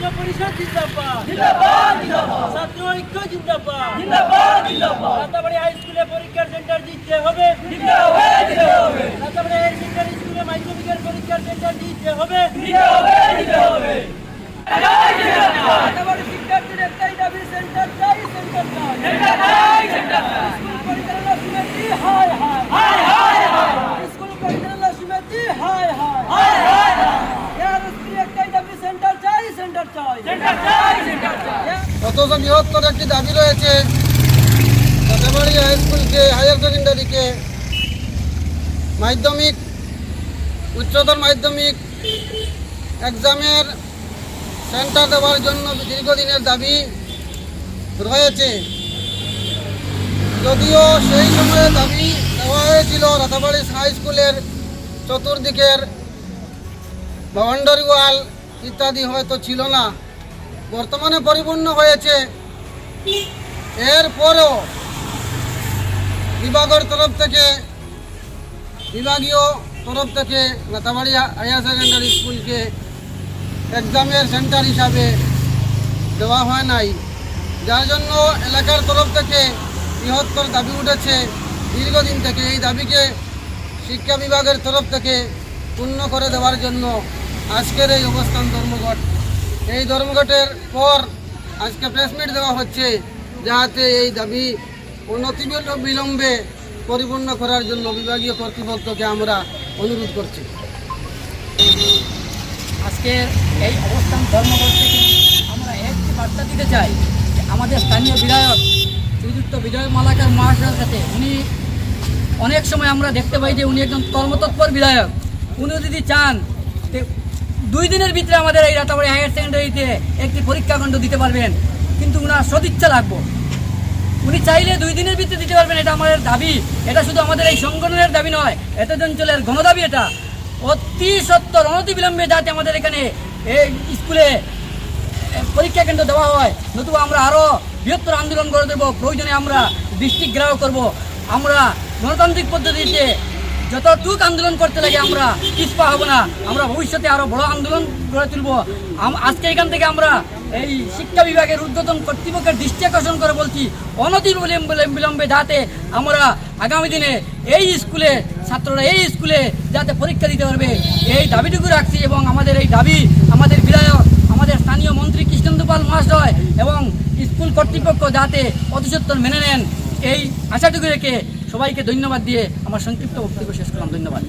ছাত্র পরিষদ জিন্দাবাদ। ছাত্র ঐক্য জিন্দাবাদ। রাতাবাড়ি হাই স্কুলে পরীক্ষার সেন্টার দিতে হবে। রাতাবাড়ি হাই সেকেন্ডারি স্কুলে মাধ্যমিকের পরীক্ষার সেন্টার দিতে হবে। রাতাবাড়ি শিক্ষার্থীদের একটাই দাবি সেন্টার চাই সেন্টার চাই স্কুল পরিচালনা সমিতি হায় হায় স্কুল পরিচালনা সমিতি হায় হায় এআরএসপি একটাই দাবি সেন্টার চাই সেন্টার চাই অথচ বৃহত্তর একটি দাবি রয়েছে রাতাবাড়ি হাই স্কুলকে হায়ার সেকেন্ডারিকে মাধ্যমিক, উচ্চতর মাধ্যমিক এক্সামের সেন্টার দেওয়ার জন্য দীর্ঘদিনের দাবি রয়েছে। যদিও সেই সময়ে দাবি দেওয়া হয়েছিল রাতাবাড়ি হাই স্কুলের চতুর্দিকের বাউন্ডারি ওয়াল ইত্যাদি হয়তো ছিল না। বর্তমানে পরিপূর্ণ হয়েছে। এরপরেও বিভাগের তরফ থেকে, বিভাগীয় তরফ থেকে নাতাবাড়ি হায়ার সেকেন্ডারি স্কুলকে এক্সামের সেন্টার হিসাবে দেওয়া হয় নাই। যার জন্য এলাকার তরফ থেকে বৃহত্তর দাবি উঠেছে। দীর্ঘদিন থেকে এই দাবিকে শিক্ষা বিভাগের তরফ থেকে পূর্ণ করে দেওয়ার জন্য আজকের এই অবস্থান ধর্মঘট। এই ধর্মঘটের পর আজকে প্রেস মিট দেওয়া হচ্ছে যাতে এই দাবি অনতি বিলম্বে পরিপূর্ণ করার জন্য বিভাগীয় কর্তৃপক্ষকে আমরা অনুরোধ করছি। আজকে এই অবস্থান ধর্মঘট থেকে আমরা একটি বার্তা দিতে চাই যে আমাদের স্থানীয় বিধায়ক, শ্রীযুক্ত বিজয় মালাকার মহাশয়ের সাথে উনি অনেক সময় আমরা দেখতে পাই যে উনি একজন কর্মতৎপর বিধায়ক। উনি যদি চান দুই দিনের ভিতরে আমাদের এই রাতাবাড়ি হায়ার সেকেন্ডারিতে একটি পরীক্ষাখণ্ড দিতে পারবেন। কিন্তু উনার সদিচ্ছা লাগবো। উনি চাইলে দুই দিনের ভিতরে দিতে পারবেন, এটা আমাদের দাবি। এটা শুধু আমাদের এই সংগঠনের দাবি নয় এত অঞ্চলের গণদাবি এটা। অতি সত্তর, অনতি বিলম্বে যাতে আমাদের এখানে এই স্কুলে পরীক্ষা কেন্দ্র দেওয়া হয়, নতুবা আমরা আরও বৃহত্তর আন্দোলন করে দেবো প্রয়োজনে আমরা ডিস্ট্রিক্ট গ্রাহ করব। আমরা গণতান্ত্রিক পদ্ধতিতে যতটুক আন্দোলন করতে লাগে আমরা, পিছপা হব না। আমরা ভবিষ্যতে আরও বড় আন্দোলন গড়ে তুলব। আজকে এখান থেকে আমরা এই শিক্ষা বিভাগের উদ্বোধন কর্তৃপক্ষের দৃষ্টি আকর্ষণ করে বলছি, অনতি বিলম্বে- যাতে আমরা আগামী দিনে এই স্কুলে, ছাত্ররা এই স্কুলে যাতে পরীক্ষা দিতে পারবে। এই দাবিটুকু রাখছি এবং আমাদের এই দাবি, আমাদের বিধায়ক, আমাদের স্থানীয় মন্ত্রী কৃষ্ণেন্দু পাল মহাশয় এবং স্কুল কর্তৃপক্ষ যাতে অতিসত্বর মেনে নেন, এই আশাটুকু রেখে সবাইকে ধন্যবাদ দিয়ে আমার সংক্ষিপ্ত বক্তব্য শেষ করলাম। ধন্যবাদ।